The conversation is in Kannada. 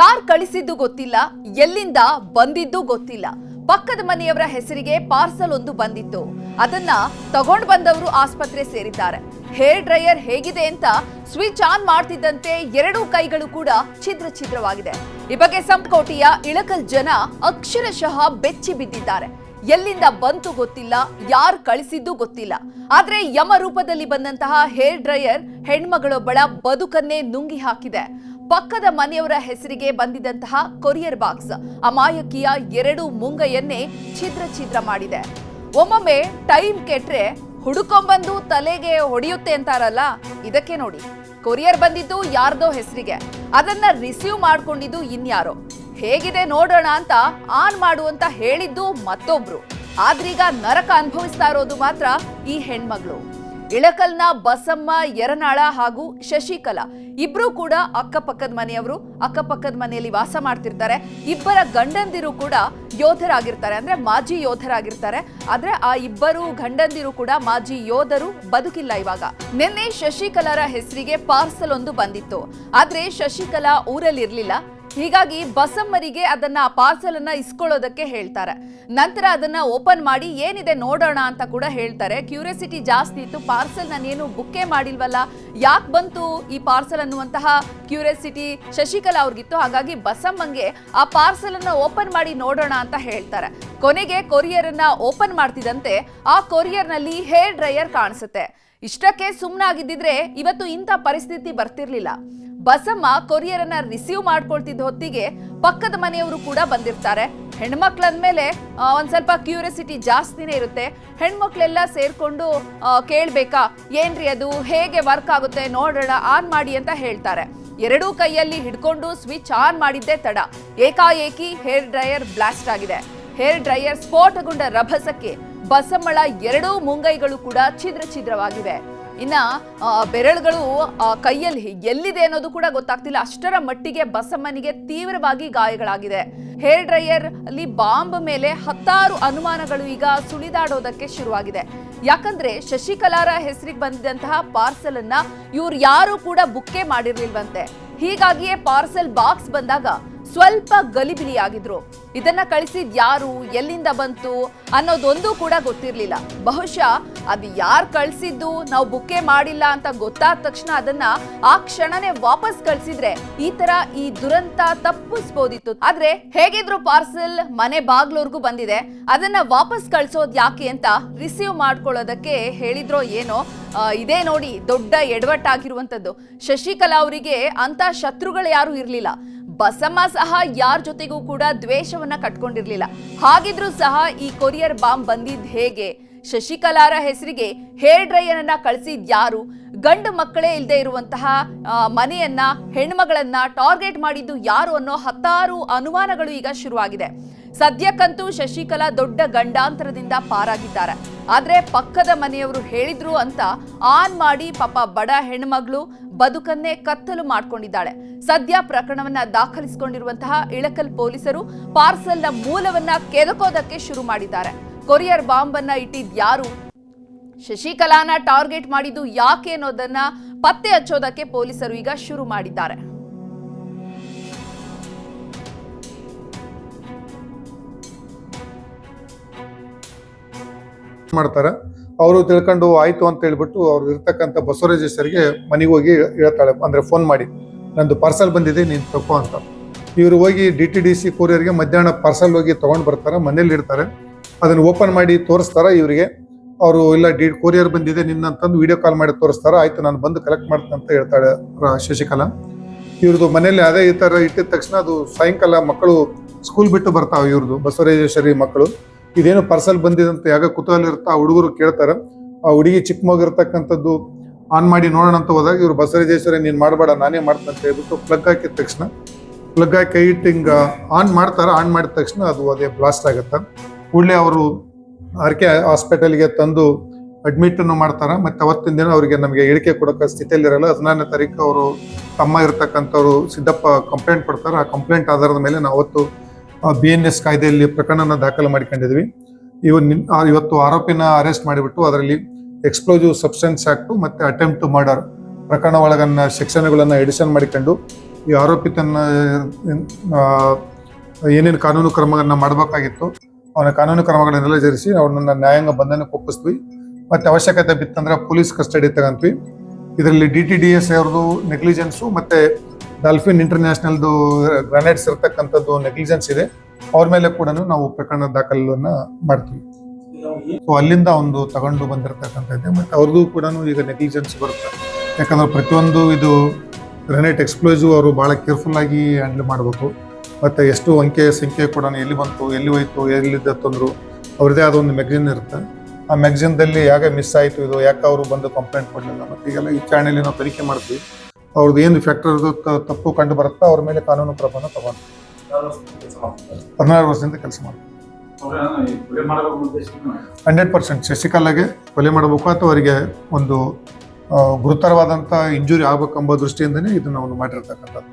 ಯಾರ್ ಕಳಿಸಿದ್ದು ಗೊತ್ತಿಲ್ಲ, ಎಲ್ಲಿಂದ ಬಂದಿದ್ದು ಗೊತ್ತಿಲ್ಲ. ಪಕ್ಕದ ಮನೆಯವರ ಹೆಸರಿಗೆ ಪಾರ್ಸಲ್ ಒಂದು ಬಂದಿತ್ತು. ಅದನ್ನ ತಗೊಂಡ್ ಬಂದವರು ಆಸ್ಪತ್ರೆ ಸೇರಿದ್ದಾರೆ. ಹೇರ್ ಡ್ರೈಯರ್ ಹೇಗಿದೆ ಅಂತ ಸ್ವಿಚ್ ಆನ್ ಮಾಡ್ತಿದ್ದಂತೆ ಎರಡೂ ಕೈಗಳು ಕೂಡ ಛಿದ್ರ ಛಿದ್ರವಾಗಿದೆ. ಈ ಬಗ್ಗೆ ಸಂಕೋಟಿಯ ಇಳಕಲ್ ಜನ ಅಕ್ಷರಶಃ ಬೆಚ್ಚಿ ಬಿದ್ದಿದ್ದಾರೆ. ಎಲ್ಲಿಂದ ಬಂತು ಗೊತ್ತಿಲ್ಲ, ಯಾರ್ ಕಳಿಸಿದ್ದು ಗೊತ್ತಿಲ್ಲ. ಆದ್ರೆ ಯಮ ರೂಪದಲ್ಲಿ ಬಂದಂತಹ ಹೇರ್ ಡ್ರೈಯರ್ ಹೆಣ್ಮಗಳೊಬ್ಬಳ ಬದುಕನ್ನೇ ನುಂಗಿ ಹಾಕಿದೆ. ಪಕ್ಕದ ಮನೆಯವರ ಹೆಸರಿಗೆ ಬಂದಿದ್ದಂತಹ ಕೊರಿಯರ್ ಬಾಕ್ಸ್ ಅಮಾಯಕಿಯ ಎರಡು ಮುಂಗೈಯನ್ನೇ ಛಿದ್ರ ಛಿದ್ರ ಮಾಡಿದೆ. ಒಮ್ಮೊಮ್ಮೆ ಟೈಮ್ ಕೆಟ್ರೆ ಹುಡುಕೊಂಬಂದು ತಲೆಗೆ ಹೊಡೆಯುತ್ತೆ ಅಂತಾರಲ್ಲ, ಇದಕ್ಕೆ ನೋಡಿ. ಕೊರಿಯರ್ ಬಂದಿದ್ದು ಯಾರ್ದೋ ಹೆಸರಿಗೆ. ಅದನ್ನ ರಿಸೀವ್ ಮಾಡ್ಕೊಂಡಿದ್ದು ಇನ್ಯಾರೋ. ಹೇಗಿದೆ ನೋಡೋಣ ಅಂತ ಆನ್ ಮಾಡು ಅಂತ ಹೇಳಿದ್ದು ಮತ್ತೊಬ್ರು. ಆದ್ರೀಗ ನರಕ ಅನುಭವಿಸ್ತಾ ಇರೋದು ಮಾತ್ರ ಈ ಹೆಣ್ಮಗಳು. ಇಳಕಲ್ನ ಬಸಮ್ಮ ಯರನಾಳ ಹಾಗೂ ಶಶಿಕಲಾ ಇಬ್ರು ಕೂಡ ಅಕ್ಕಪಕ್ಕದ ಮನೆಯವರು. ಅಕ್ಕಪಕ್ಕದ ಮನೆಯಲ್ಲಿ ವಾಸ ಮಾಡ್ತಿರ್ತಾರೆ. ಇಬ್ಬರ ಗಂಡಂದಿರು ಕೂಡ ಯೋಧರಾಗಿರ್ತಾರೆ. ಅಂದ್ರೆ ಮಾಜಿ ಯೋಧರಾಗಿರ್ತಾರೆ. ಆದ್ರೆ ಆ ಇಬ್ಬರು ಗಂಡಂದಿರು ಕೂಡ ಮಾಜಿ ಯೋಧರು ಬದುಕಿಲ್ಲ ಇವಾಗ. ನಿನ್ನೆ ಶಶಿಕಲಾರ ಹೆಸರಿಗೆ ಪಾರ್ಸಲ್ ಒಂದು ಬಂದಿತ್ತು. ಆದ್ರೆ ಶಶಿಕಲಾ ಊರಲ್ಲಿ ಇರ್ಲಿಲ್ಲ ಹೀಗಾಗಿ ಬಸಮ್ಮರಿಗೆ ಅದನ್ನ ಪಾರ್ಸಲ್ ಅನ್ನ ಇಸ್ಕೊಳ್ಳೋದಕ್ಕೆ ಹೇಳ್ತಾರೆ. ನಂತರ ಅದನ್ನ ಓಪನ್ ಮಾಡಿ ಏನಿದೆ ನೋಡೋಣ ಅಂತ ಕೂಡ ಹೇಳ್ತಾರೆ. ಕ್ಯೂರಿಯಾಸಿಟಿ ಜಾಸ್ತಿ ಇತ್ತು ಪಾರ್ಸಲ್ ನಾನೇನು ಬುಕ್ಕೇ ಮಾಡಿಲ್ವಲ್ಲ, ಯಾಕೆ ಬಂತು ಈ ಪಾರ್ಸಲ್ ಅನ್ನುವಂತಹ ಕ್ಯೂರಿಯಾಸಿಟಿ ಶಶಿಕಲಾ ಅವ್ರಿಗಿತ್ತು. ಹಾಗಾಗಿ ಬಸಮ್ಮಂಗೆ ಆ ಪಾರ್ಸಲ್ ಅನ್ನ ಓಪನ್ ಮಾಡಿ ನೋಡೋಣ ಅಂತ ಹೇಳ್ತಾರೆ. ಕೊನೆಗೆ ಕೊರಿಯರ್ ಅನ್ನ ಓಪನ್ ಮಾಡ್ತಿದಂತೆ ಆ ಕೊರಿಯರ್ನಲ್ಲಿ ಹೇರ್ ಡ್ರೈಯರ್ ಕಾಣಿಸುತ್ತೆ. ಇಷ್ಟಕ್ಕೆ ಸುಮ್ಮನಾಗಿದ್ದಿದ್ರೆ ಇವತ್ತು ಇಂಥ ಪರಿಸ್ಥಿತಿ ಬರ್ತಿರ್ಲಿಲ್ಲ. ಬಸಮ್ಮ ಕೊರಿಯರ್ ಅನ್ನ ರಿಸೀವ್ ಮಾಡ್ಕೊಳ್ತಿದ್ದ ಹೊತ್ತಿಗೆ ಪಕ್ಕದ ಮನೆಯವರು ಕೂಡ ಬಂದಿರ್ತಾರೆ. ಹೆಣ್ಮಕ್ಳಂದ್ಮೇಲೆ ಮೇಲೆ ಒಂದ್ ಸ್ವಲ್ಪ ಕ್ಯೂರಿಯಾಸಿಟಿ ಜಾಸ್ತಿನೇ ಇರುತ್ತೆ. ಹೆಣ್ಮಕ್ಳೆಲ್ಲ ಸೇರ್ಕೊಂಡು ಕೇಳ್ಬೇಕಾ, ಏನ್ರಿ ಅದು, ಹೇಗೆ ವರ್ಕ್ ಆಗುತ್ತೆ, ನೋಡೋಣ ಆನ್ ಮಾಡಿ ಅಂತ ಹೇಳ್ತಾರೆ. ಎರಡೂ ಕೈಯಲ್ಲಿ ಹಿಡ್ಕೊಂಡು ಸ್ವಿಚ್ ಆನ್ ಮಾಡಿದ್ದೇ ತಡ. ಏಕಾಏಕಿ ಹೇರ್ ಡ್ರೈಯರ್ ಬ್ಲಾಸ್ಟ್ ಆಗಿದೆ. ಹೇರ್ ಡ್ರೈಯರ್ ಸ್ಫೋಟಗೊಂಡ ರಭಸಕ್ಕೆ ಬಸಮ್ಮಳ ಎರಡೂ ಮುಂಗೈಗಳು ಕೂಡ ಛಿದ್ರ ಛಿದ್ರವಾಗಿವೆ. ಇನ್ನ ಬೆರಳುಗಳು ಕೈಯಲ್ಲಿ ಎಲ್ಲಿದೆ ಅನ್ನೋದು ಕೂಡ ಗೊತ್ತಾಗ್ತಿಲ್ಲ. ಅಷ್ಟರ ಮಟ್ಟಿಗೆ ಬಸಮ್ಮನಿಗೆ ತೀವ್ರವಾಗಿ ಗಾಯಗಳಾಗಿದೆ. ಹೇರ್ ಡ್ರೈಯರ್ ಅಲ್ಲಿ ಬಾಂಬ್ ಮೇಲೆ ಹತ್ತಾರು ಅನುಮಾನಗಳು ಈಗ ಸುಳಿದಾಡೋದಕ್ಕೆ ಶುರುವಾಗಿದೆ. ಯಾಕಂದ್ರೆ ಶಶಿಕಲಾರ ಹೆಸರಿಗೆ ಬಂದಿದ್ದಂತಹ ಪಾರ್ಸಲ್ ಅನ್ನ ಇವ್ರು ಯಾರು ಕೂಡ ಬುಕ್ಕೇ ಮಾಡಿರ್ಲಿಲ್ವಂತೆ. ಹೀಗಾಗಿಯೇ ಪಾರ್ಸೆಲ್ ಬಾಕ್ಸ್ ಬಂದಾಗ ಸ್ವಲ್ಪ ಗಲಿಬಿಲಿಯಾಗಿದ್ರು. ಇದನ್ನ ಕಳಿಸಿದ್ ಯಾರು, ಎಲ್ಲಿಂದ ಬಂತು ಅನ್ನೋದೊಂದು ಕೂಡ ಗೊತ್ತಿರ್ಲಿಲ್ಲ. ಬಹುಶಃ ಅದು ಯಾರು ಕಳಿಸಿದ್ದು, ನಾವು ಬುಕ್ಕೆ ಮಾಡಿಲ್ಲ ಅಂತ ಗೊತ್ತಾದ ತಕ್ಷಣ ಅದನ್ನ ಆ ಕ್ಷಣನೇ ವಾಪಸ್ ಕಳ್ಸಿದ್ರೆ ಈ ತರ ಈ ದುರಂತ ತಪ್ಪಿಸ್ಬೋದಿತ್ತು. ಆದ್ರೆ ಹೇಗಿದ್ರು ಪಾರ್ಸೆಲ್ ಮನೆ ಬಾಗ್ಲೋರ್ಗೂ ಬಂದಿದೆ. ಅದನ್ನ ವಾಪಸ್ ಕಳ್ಸೋದ್ ಯಾಕೆ ಅಂತ ರಿಸೀವ್ ಮಾಡ್ಕೊಳ್ಳೋದಕ್ಕೆ ಹೇಳಿದ್ರೋ ಏನೋ ಇದೇ ನೋಡಿ ದೊಡ್ಡ ಎಡವಟ್ಟಾಗಿರುವಂತದ್ದು. ಶಶಿಕಲಾ ಅವರಿಗೆ ಅಂತ ಶತ್ರುಗಳು ಯಾರು ಇರ್ಲಿಲ್ಲ. ಬಸಮ್ಮ ಸಹ ಯಾರ ಜೊತೆಗೂ ಕೂಡ ದ್ವೇಷವನ್ನ ಕಟ್ಕೊಂಡಿರ್ಲಿಲ್ಲ. ಹಾಗಿದ್ರೂ ಸಹ ಈ ಕೊರಿಯರ್ ಬಾಂಬ್ ಬಂದಿದ್ ಹೇಗೆ? ಶಶಿಕಲಾರ ಹೆಸರಿಗೆ ಹೇರ್ ಡ್ರೈಯರ್ ಅನ್ನ ಕಳಿಸಿದ್ ಯಾರು? ಗಂಡು ಮಕ್ಕಳೇ ಇಲ್ಲದೆ ಇರುವಂತಹ ಮನೆಯನ್ನ, ಹೆಣ್ಮಗಳನ್ನ ಟಾರ್ಗೆಟ್ ಮಾಡಿದ್ದು ಯಾರು ಅನ್ನೋ ಹತ್ತಾರು ಅನುಮಾನಗಳು ಈಗ ಶುರುವಾಗಿದೆ. ಸದ್ಯಕ್ಕಂತೂ ಶಶಿಕಲಾ ದೊಡ್ಡ ಗಂಡಾಂತರದಿಂದ ಪಾರಾಗಿದ್ದಾರೆ. ಆದ್ರೆ ಪಕ್ಕದ ಮನೆಯವರು ಹೇಳಿದ್ರು ಅಂತ ಆನ್ ಮಾಡಿ ಪಾಪ ಬಡ ಹೆಣ್ಮಗಳು ಬದುಕನ್ನೇ ಕತ್ತಲು ಮಾಡ್ಕೊಂಡಿದ್ದಾಳೆ. ಸದ್ಯ ಪ್ರಕರಣವನ್ನ ದಾಖಲಿಸಿಕೊಂಡಿರುವಂತಹ ಇಳಕಲ್ ಪೊಲೀಸರು ಪಾರ್ಸಲ್ನ ಮೂಲವನ್ನ ಕೆದಕೋದಕ್ಕೆ ಶುರು ಮಾಡಿದ್ದಾರೆ. ಕೊರಿಯರ್ ಬಾಂಬ್ ಅನ್ನ ಇಟ್ಟಿದ್ ಯಾರು? ಶಶಿಕಲಾನ ಟಾರ್ಗೆಟ್ ಮಾಡಿದ್ದು ಯಾಕೆ ಅನ್ನೋದನ್ನ ಪತ್ತೆ ಹಚ್ಚೋದಕ್ಕೆ ಪೊಲೀಸರು ಈಗ ಶುರು ಮಾಡಿದ್ದಾರೆ. ಮಾಡ್ತಾರೆ? ಅವರು ತಿಳ್ಕೊಂಡು ಆಯ್ತು ಅಂತ ಹೇಳ್ಬಿಟ್ಟು ಅವ್ರು ಇರ್ತಕ್ಕಂಥ ಬಸವರಾಜೇಶ್ವರಿಗೆ ಮನೆಗೆ ಹೋಗಿ ಹೇಳ್ತಾಳೆ, ಅಂದ್ರೆ ಫೋನ್ ಮಾಡಿ, ನಂದು ಪಾರ್ಸಲ್ ಬಂದಿದೆ, ನೀನು ತಗೋ ಅಂತ. ಇವರು ಹೋಗಿ ಡಿ ಟಿ ಡಿ ಸಿ ಕೊರಿಯರ್ಗೆ ಮಧ್ಯಾಹ್ನ ಪಾರ್ಸಲ್ ಹೋಗಿ ತೊಗೊಂಡು ಬರ್ತಾರೆ, ಮನೇಲಿ ಇರ್ತಾರೆ. ಅದನ್ನು ಓಪನ್ ಮಾಡಿ ತೋರಿಸ್ತಾರೆ ಇವರಿಗೆ. ಅವರು, ಇಲ್ಲ, ಡಿ ಕೊರಿಯರ್ ಬಂದಿದೆ ನಿನ್ನಂತಂದು ವಿಡಿಯೋ ಕಾಲ್ ಮಾಡಿ ತೋರಿಸ್ತಾರೆ, ಆಯ್ತು, ನಾನು ಬಂದು ಕಲೆಕ್ಟ್ ಮಾಡ್ತೀನಿ ಅಂತ ಹೇಳ್ತಾಳೆ ಶಶಿಕಲಾ. ಇವ್ರದ್ದು ಮನೇಲಿ ಅದೇ ಈ ಥರ ಇಟ್ಟಿದ ತಕ್ಷಣ ಅದು ಸಾಯಂಕಾಲ ಮಕ್ಕಳು ಸ್ಕೂಲ್ ಬಿಟ್ಟು ಬರ್ತಾವೆ ಇವ್ರದ್ದು ಬಸವರಾಜೇಶ್ವರಿ ಮಕ್ಕಳು. ಇದೇನು ಪಾರ್ಸಲ್ ಬಂದಿದಂತ ಯಾಗ ಕುತೂಹಲ ಇರುತ್ತಾ? ಆ ಹುಡುಗರು ಕೇಳ್ತಾರೆ. ಆ ಹುಡುಗಿ ಚಿಕ್ಕ ಮಗಿರ್ತಕ್ಕಂಥದ್ದು ಆನ್ ಮಾಡಿ ನೋಡೋಣ ಅಂತ ಹೋದಾಗ ಇವರು ಬಸವರಾಜೇಶ್ವರಿ ನೀನು ಮಾಡಬೇಡ, ನಾನೇ ಮಾಡ್ತೀನಿ ಅಂತ ಹೇಳ್ಬಿಟ್ಟು ಪ್ಲಗ್ ಹಾಕಿದ ತಕ್ಷಣ ಪ್ಲಗ್ ಹಾಕಿ ಕೈ ಇಟ್ಟು ಹಿಂಗೆ ಆನ್ ಮಾಡ್ತಾರೆ. ಆನ್ ಮಾಡಿದ ತಕ್ಷಣ ಅದು ಅದೇ ಬ್ಲಾಸ್ಟ್ ಆಗುತ್ತೆ. ಕೂಡಲೇ ಅವರು ಆರ್ ಕೆ ಹಾಸ್ಪಿಟಲ್ಗೆ ತಂದು ಅಡ್ಮಿಟನ್ನು ಮಾಡ್ತಾರೆ. ಮತ್ತೆ ಅವತ್ತಿನ ದಿನ ಅವರಿಗೆ ನಮಗೆ ಹೇಳಿಕೆ ಕೊಡೋಕೆ ಸ್ಥಿತಿಯಲ್ಲಿರಲ್ಲ ಹದಿನಾರನೇ ತಾರೀಕು ಅವರು ತಮ್ಮ ಇರತಕ್ಕಂಥವ್ರು ಸಿದ್ದಪ್ಪ ಕಂಪ್ಲೇಂಟ್ ಕೊಡ್ತಾರೆ. ಆ ಕಂಪ್ಲೇಂಟ್ ಆಧಾರದ ಮೇಲೆ ನಾವು ಅವತ್ತು ಬಿ ಎನ್ ಎಸ್ ಕಾಯ್ದೆಯಲ್ಲಿ ಪ್ರಕರಣನ ದಾಖಲು ಮಾಡಿಕೊಂಡಿದ್ವಿ. ಇವನ್ ಇವತ್ತು ಆರೋಪಿನ ಅರೆಸ್ಟ್ ಮಾಡಿಬಿಟ್ಟು ಅದರಲ್ಲಿ ಎಕ್ಸ್ಪ್ಲೋಸಿವ್ ಸಬ್ಸ್ಟೆನ್ಸ್ ಆಕ್ಟು ಮತ್ತೆ ಅಟೆಂಪ್ಟ್ ಮರ್ಡರ್ ಪ್ರಕರಣ ಒಳಗನ್ನ ಶಿಕ್ಷಣಗಳನ್ನ ಎಡಿಷನ್ ಮಾಡಿಕೊಂಡು ಈ ಆರೋಪಿತನ ಆ, ಏನೇನು ಕಾನೂನು ಕ್ರಮಗಳನ್ನು ಮಾಡಬೇಕಾಗಿತ್ತು ಅವನ ಕಾನೂನು ಕ್ರಮಗಳನ್ನೆಲ್ಲ ಜರಿಸಿ ಅವನನ್ನ ನ್ಯಾಯಾಂಗ ಬಂಧನಕ್ಕೆ ಒಪ್ಪಿಸ್ತೀವಿ ಮತ್ತೆ ಅವಶ್ಯಕತೆ ಬಿತ್ತಂದ್ರೆ ಪೊಲೀಸ್ ಕಸ್ಟಡಿ ತಗೊಂತೀವಿ ಇದರಲ್ಲಿ ಡಿ ಟಿ ಡಿ ಎಸ್ ಅವ್ರದ್ದು ನೆಗ್ಲಿಜೆನ್ಸು ಮತ್ತೆ ಡಾಲ್ಫಿನ್ ಇಂಟರ್ನ್ಯಾಷನಲ್ದು ಗ್ರಾನೈಟ್ಸ್ ಇರತಕ್ಕಂಥದ್ದು ನೆಗ್ಲಿಜೆನ್ಸ್ ಇದೆ. ಅವ್ರ ಮೇಲೆ ಕೂಡ ನಾವು ಪ್ರಕರಣ ದಾಖಲನ್ನು ಮಾಡ್ತೀವಿ. ಸೊ ಅಲ್ಲಿಂದ ಒಂದು ತಗೊಂಡು ಬಂದಿರತಕ್ಕಂಥದ್ದು, ಮತ್ತೆ ಅವ್ರಿಗೂ ಕೂಡ ಈಗ ನೆಗ್ಲಿಜೆನ್ಸ್ ಬರುತ್ತೆ. ಯಾಕಂದ್ರೆ ಪ್ರತಿಯೊಂದು ಇದು ಗ್ರಾನೈಟ್ ಎಕ್ಸ್ಪ್ಲೋಸಿವ್ ಅವರು ಭಾಳ ಕೇರ್ಫುಲ್ ಆಗಿ ಹ್ಯಾಂಡಲ್ ಮಾಡಬೇಕು. ಮತ್ತು ಎಷ್ಟು ಅಂಕೆ ಸಂಖ್ಯೆ ಕೂಡ ಎಲ್ಲಿ ಬಂತು, ಎಲ್ಲಿ ಹೋಯ್ತು, ಎಲ್ಲಿದ್ದ ತಂದರು, ಅವ್ರದ್ದೇ ಆದ ಒಂದು ಮ್ಯಾಗ್ಝಿನ್ ಇರುತ್ತೆ. ಆ ಮ್ಯಾಗ್ಝಿನ್ದಲ್ಲಿ ಯಾಕೆ ಮಿಸ್ ಆಯಿತು ಇದು, ಯಾಕೆ ಅವರು ಬಂದು ಕಂಪ್ಲೇಂಟ್ ಕೊಡಲಿಲ್ಲ, ಮತ್ತು ಈಗೆಲ್ಲ ಈ ಚಾನೆಲ್ ನಾವು ತನಿಖೆ ಮಾಡ್ತೀವಿ. ಅವ್ರದ್ದು ಏನು ಫ್ಯಾಕ್ಟರ್ದು ತಪ್ಪು ಕಂಡು ಬರುತ್ತಾ ಅವ್ರ ಮೇಲೆ ಕಾನೂನು ಕ್ರಮನ ತಗೊಂಡು. ಹದಿನಾರು ವರ್ಷದಿಂದ ಕೆಲಸ ಮಾಡ್ತೀವಿ ಹಂಡ್ರೆಡ್ ಪರ್ಸೆಂಟ್ ಶಶಿಕಲಾಗೆ ಕೊಲೆ ಮಾಡಬೇಕು ಅಥವಾ ಅವರಿಗೆ ಒಂದು ಗುರುತರವಾದಂಥ ಇಂಜುರಿ ಆಗ್ಬೇಕಂಬ ದೃಷ್ಟಿಯಿಂದನೇ ಇದನ್ನು ಅವನು ಮಾಡಿರ್ತಕ್ಕಂಥದ್ದು.